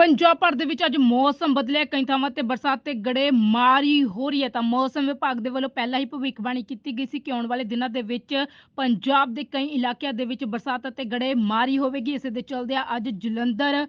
ਪੰਜਾਬ ਭਰ ਦੇ ਵਿੱਚ ਅੱਜ ਮੌਸਮ ਬਦਲਿਆ, ਕਈ ਥਾਵਾਂ ਤੇ ਬਰਸਾਤ ਤੇ ਗੜੇ ਮਾਰੀ ਹੋ ਰਹੀ ਹੈ। ਤਾਂ ਮੌਸਮ ਵਿਭਾਗ ਦੇ ਵੱਲੋਂ ਪਹਿਲਾਂ ਹੀ ਭਵਿੱਖਬਾਣੀ ਕੀਤੀ ਗਈ ਸੀ ਕਿ ਆਉਣ ਵਾਲੇ ਦਿਨਾਂ ਦੇ ਵਿੱਚ ਪੰਜਾਬ ਦੇ ਕਈ ਇਲਾਕਿਆਂ ਦੇ ਵਿੱਚ ਬਰਸਾਤ ਅਤੇ ਗੜੇ ਮਾਰੀ ਹੋਵੇਗੀ। ਇਸੇ ਦੇ ਚਲਦਿਆਂ ਅੱਜ ਜਲੰਧਰ,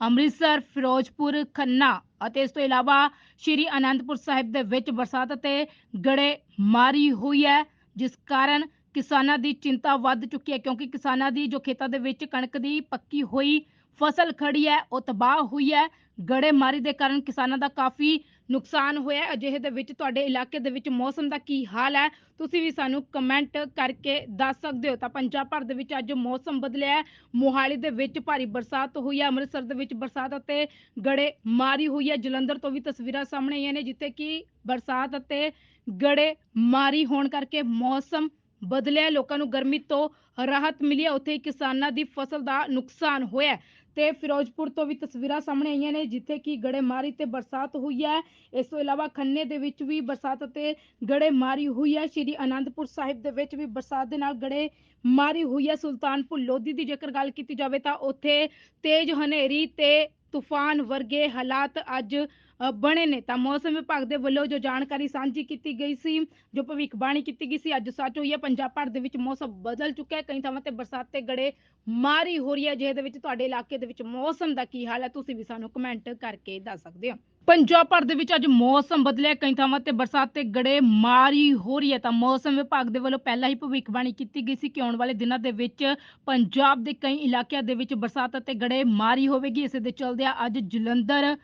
ਅੰਮ੍ਰਿਤਸਰ, ਫਿਰੋਜ਼ਪੁਰ, ਖੰਨਾ ਅਤੇ ਇਸ ਤੋਂ ਇਲਾਵਾ ਸ਼੍ਰੀ ਅਨੰਦਪੁਰ ਸਾਹਿਬ ਦੇ ਵਿੱਚ ਬਰਸਾਤ ਅਤੇ ਗੜੇ ਮਾਰੀ ਹੋਈ ਹੈ, ਜਿਸ ਕਾਰਨ ਕਿਸਾਨਾਂ ਦੀ ਚਿੰਤਾ ਵੱਧ ਚੁੱਕੀ ਹੈ, ਕਿਉਂਕਿ ਕਿਸਾਨਾਂ ਦੀ ਜੋ ਖੇਤਾਂ ਦੇ ਵਿੱਚ ਕਣਕ ਦੀ ਪੱਕੀ ਹੋਈ ਫਸਲ ਖੜੀ ਹੈ, ਉਹ ਤਬਾਹ ਹੋਈ ਹੈ। ਗੜੇਮਾਰੀ ਦੇ ਕਾਰਨ ਕਿਸਾਨਾਂ ਦਾ ਕਾਫੀ ਨੁਕਸਾਨ ਹੋਇਆ ਅਜਿਹੇ ਦੇ ਵਿੱਚ ਤੁਹਾਡੇ ਇਲਾਕੇ ਦੇ ਵਿੱਚ ਮੌਸਮ ਦਾ ਕੀ ਹਾਲ ਹੈ? ਤੁਸੀਂ ਵੀ ਸਾਨੂੰ ਕਮੈਂਟ ਕਰਕੇ ਦੱਸ ਸਕਦੇ ਹੋ। ਤਾਂ ਪੰਜਾਬ ਭਰ ਦੇ ਵਿੱਚ ਅੱਜ ਮੌਸਮ ਬਦਲਿਆ ਹੈ। ਮੋਹਾਲੀ ਦੇ ਵਿੱਚ ਭਾਰੀ ਬਰਸਾਤ ਹੋਈ ਹੈ। ਅੰਮ੍ਰਿਤਸਰ ਦੇ ਵਿੱਚ ਬਰਸਾਤ ਅਤੇ ਗੜੇ ਮਾਰੀ ਹੋਈ ਹੈ। ਜਲੰਧਰ ਤੋਂ ਵੀ ਤਸਵੀਰਾਂ ਸਾਹਮਣੇ ਆਈਆਂ ਨੇ, ਜਿੱਥੇ ਕਿ ਬਰਸਾਤ ਅਤੇ ਗੜੇ ਮਾਰੀ ਹੋਣ ਕਰਕੇ ਮੌਸਮ ਬਦਲਿਆ। ਲੋਕਾਂ ਨੂੰ ਗਰਮੀ ਤੋਂ ਰਾਹਤ ਮਿਲੀ ਹੈ। ਉੱਥੇ ਕਿਸਾਨਾਂ ਦੀ ਫਸਲ ਦਾ ਨੁਕਸਾਨ ਹੋਇਆ ਤੇ ਫਿਰੋਜ਼ਪੁਰ ਤੋਂ ਵੀ ਤਸਵੀਰਾਂ ਸਾਹਮਣੇ ਆਈਆਂ ਨੇ, ਜਿੱਥੇ ਕਿ ਗੜੇਮਾਰੀ ਤੇ ਬਰਸਾਤ ਹੋਈ ਹੈ। ਇਸ ਤੋਂ ਇਲਾਵਾ ਖੰਨੇ ਦੇ ਵਿੱਚ ਵੀ ਬਰਸਾਤ ਅਤੇ ਗੜੇਮਾਰੀ ਹੋਈ ਹੈ। ਸ਼੍ਰੀ ਅਨੰਦਪੁਰ ਸਾਹਿਬ ਦੇ ਵਿੱਚ ਵੀ ਬਰਸਾਤ ਦੇ ਨਾਲ ਗੜੇ ਮਾਰੀ ਹੋਈ ਹੈ। ਸੁਲਤਾਨਪੁਰ ਲੋਧੀ ਦੀ ਜੇਕਰ ਗੱਲ ਕੀਤੀ ਜਾਵੇ ਤਾਂ ਉੱਥੇ ਤੇਜ਼ ਹਨੇਰੀ ਤੇ ਤੂਫਾਨ ਵਰਗੇ ਹਾਲਾਤ ਅੱਜ ਬਣੇ ਨੇ। ਤਾਂ ਮੌਸਮ ਵਿਭਾਗ ਦੇ ਵੱਲੋਂ ਜੋ ਜਾਣਕਾਰੀ ਸਾਂਝੀ ਕੀਤੀ ਗਈ ਸੀ, ਜੋ ਭਵਿੱਖਬਾਣੀ ਕੀਤੀ ਗਈ ਸੀ, ਅੱਜ ਸੱਚ ਹੋਈ ਹੈ। ਪੰਜਾਬ ਭਰ ਦੇ ਵਿੱਚ ਮੌਸਮ ਬਦਲ ਚੁੱਕਾ ਹੈ। ਕਈ ਥਾਵਾਂ ਤੇ ਬਰਸਾਤ ਤੇ ਗੜੇ ਮਾਰੀ ਹੋ ਰਹੀ ਹੈ। ਜਿਹਦੇ ਵਿੱਚ ਤੁਹਾਡੇ ਇਲਾਕੇ ਦੇ ਵਿੱਚ ਮੌਸਮ ਦਾ ਕੀ ਹਾਲ ਹੈ, ਤੁਸੀਂ ਵੀ ਸਾਨੂੰ ਕਮੈਂਟ ਕਰਕੇ ਦੱਸ ਸਕਦੇ ਹੋ। ਪੰਜਾਬ ਭਰ ਦੇ ਵਿੱਚ ਅੱਜ ਮੌਸਮ ਬਦਲਿਆ ਕਈ ਥਾਵਾਂ ਤੇ ਬਰਸਾਤ ਤੇ ਗੜੇ ਮਾਰੀ ਹੋ ਰਹੀ ਹੈ। ਤਾਂ ਮੌਸਮ ਵਿਭਾਗ ਦੇ ਵੱਲੋਂ ਪਹਿਲਾਂ ਹੀ ਭਵਿੱਖਬਾਣੀ ਕੀਤੀ ਗਈ ਸੀ ਕਿ ਆਉਣ ਵਾਲੇ ਦਿਨਾਂ ਦੇ ਵਿੱਚ ਪੰਜਾਬ ਦੇ ਕਈ ਇਲਾਕਿਆਂ ਦੇ ਵਿੱਚ ਬਰਸਾਤ ਅਤੇ ਗੜੇ ਮਾਰੀ ਹੋਵੇਗੀ। ਇਸੇ ਦੇ ਚਲਦਿਆਂ ਅੱਜ ਜਲੰਧਰ,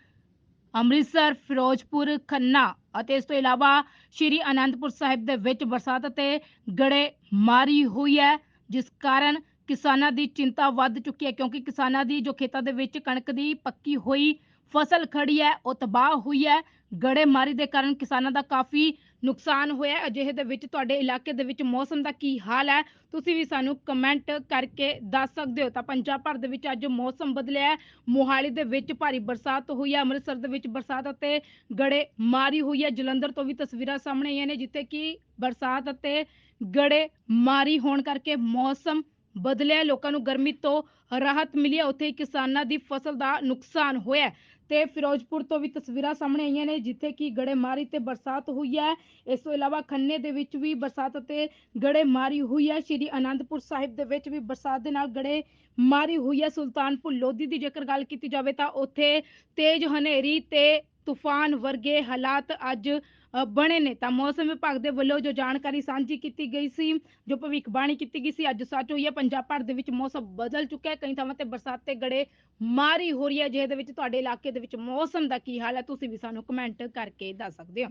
ਅੰਮ੍ਰਿਤਸਰ, ਫਿਰੋਜ਼ਪੁਰ, ਖੰਨਾ ਅਤੇ ਇਸ ਤੋਂ ਇਲਾਵਾ ਸ਼੍ਰੀ ਅਨੰਦਪੁਰ ਸਾਹਿਬ ਦੇ ਵਿੱਚ ਬਰਸਾਤ ਅਤੇ ਗੜੇ ਮਾਰੀ ਹੋਈ ਹੈ, ਜਿਸ ਕਾਰਨ ਕਿਸਾਨਾਂ ਦੀ ਚਿੰਤਾ ਵੱਧ ਚੁੱਕੀ ਹੈ। ਕਿਉਂਕਿ ਕਿਸਾਨਾਂ ਦੀ ਜੋ ਖੇਤਾਂ ਦੇ ਵਿੱਚ ਕਣਕ ਦੀ ਪੱਕੀ ਹੋਈ ਫਸਲ ਖੜੀ ਹੈ, ਉਹ ਤਬਾਹ ਹੋਈ ਹੈ। ਗੜੇਮਾਰੀ ਦੇ ਕਾਰਨ ਕਿਸਾਨਾਂ ਦਾ ਕਾਫੀ ਨੁਕਸਾਨ ਹੋਇਆ ਅਜਿਹੇ ਦੇ ਵਿੱਚ ਤੁਹਾਡੇ ਇਲਾਕੇ ਦੇ ਵਿੱਚ ਮੌਸਮ ਦਾ ਕੀ ਹਾਲ ਹੈ? ਤੁਸੀਂ ਵੀ ਸਾਨੂੰ ਕਮੈਂਟ ਕਰਕੇ ਦੱਸ ਸਕਦੇ ਹੋ। ਤਾਂ ਪੰਜਾਬ ਭਰ ਦੇ ਵਿੱਚ ਅੱਜ ਮੌਸਮ ਬਦਲਿਆ ਹੈ। ਮੋਹਾਲੀ ਦੇ ਵਿੱਚ ਭਾਰੀ ਬਰਸਾਤ ਹੋਈ ਹੈ। ਅੰਮ੍ਰਿਤਸਰ ਦੇ ਵਿੱਚ ਬਰਸਾਤ ਅਤੇ ਗੜੇ ਮਾਰੀ ਹੋਈ ਹੈ। ਜਲੰਧਰ ਤੋਂ ਵੀ ਤਸਵੀਰਾਂ ਸਾਹਮਣੇ ਆਈਆਂ ਨੇ, ਜਿੱਥੇ ਕਿ ਬਰਸਾਤ ਅਤੇ ਗੜੇ ਮਾਰੀ ਹੋਣ ਕਰਕੇ ਮੌਸਮ ਬਦਲਿਆ, ਲੋਕਾਂ ਨੂੰ ਗਰਮੀ ਤੋਂ ਰਾਹਤ ਮਿਲੀ ਹੈ। ਉੱਥੇ ਕਿਸਾਨਾਂ ਦੀ ਫਸਲ ਦਾ ਨੁਕਸਾਨ ਹੋਇਆ ਤੇ ਫਿਰੋਜ਼ਪੁਰ ਤੋਂ ਵੀ ਤਸਵੀਰਾਂ ਸਾਹਮਣੇ ਆਈਆਂ ਨੇ, ਜਿੱਥੇ ਕਿ ਗੜੇਮਾਰੀ ਤੇ ਬਰਸਾਤ ਹੋਈ ਹੈ। ਇਸ ਤੋਂ ਇਲਾਵਾ ਖੰਨੇ ਦੇ ਵਿੱਚ ਵੀ ਬਰਸਾਤ ਅਤੇ ਗੜੇਮਾਰੀ ਹੋਈ ਹੈ। ਸ਼੍ਰੀ ਅਨੰਦਪੁਰ ਸਾਹਿਬ ਦੇ ਵਿੱਚ ਵੀ ਬਰਸਾਤ ਦੇ ਨਾਲ ਗੜੇ ਮਾਰੀ ਹੋਈ ਹੈ। ਸੁਲਤਾਨਪੁਰ ਲੋਧੀ ਦੀ ਜੇਕਰ ਗੱਲ ਕੀਤੀ ਜਾਵੇ ਤਾਂ ਉੱਥੇ ਤੇਜ਼ ਹਨੇਰੀ ਤੇ ਤੂਫਾਨ ਵਰਗੇ ਹਾਲਾਤ ਅੱਜ ਬਣੇ ਨੇ। ਤਾਂ ਮੌਸਮ ਵਿਭਾਗ ਦੇ ਵੱਲੋਂ ਜੋ ਜਾਣਕਾਰੀ ਸਾਂਝੀ ਕੀਤੀ ਗਈ ਸੀ, ਜੋ ਭਵਿੱਖਬਾਣੀ ਕੀਤੀ ਗਈ ਸੀ, ਅੱਜ ਸੱਚ ਹੋਈ ਹੈ, ਪੰਜਾਬ ਭਰ ਦੇ ਵਿੱਚ ਮੌਸਮ ਬਦਲ ਚੁੱਕਾ ਹੈ। ਕਈ ਥਾਵਾਂ ਤੇ ਬਰਸਾਤ ਤੇ ਗੜੇ ਮਾਰੀ ਹੋ ਰਹੀ ਹੈ। ਜਿਹਦੇ ਵਿੱਚ ਤੁਹਾਡੇ ਇਲਾਕੇ ਦੇ ਵਿੱਚ ਮੌਸਮ ਦਾ ਕੀ ਹਾਲ ਹੈ, ਤੁਸੀਂ ਵੀ ਸਾਨੂੰ ਕਮੈਂਟ ਕਰਕੇ ਦੱਸ ਸਕਦੇ ਹੋ।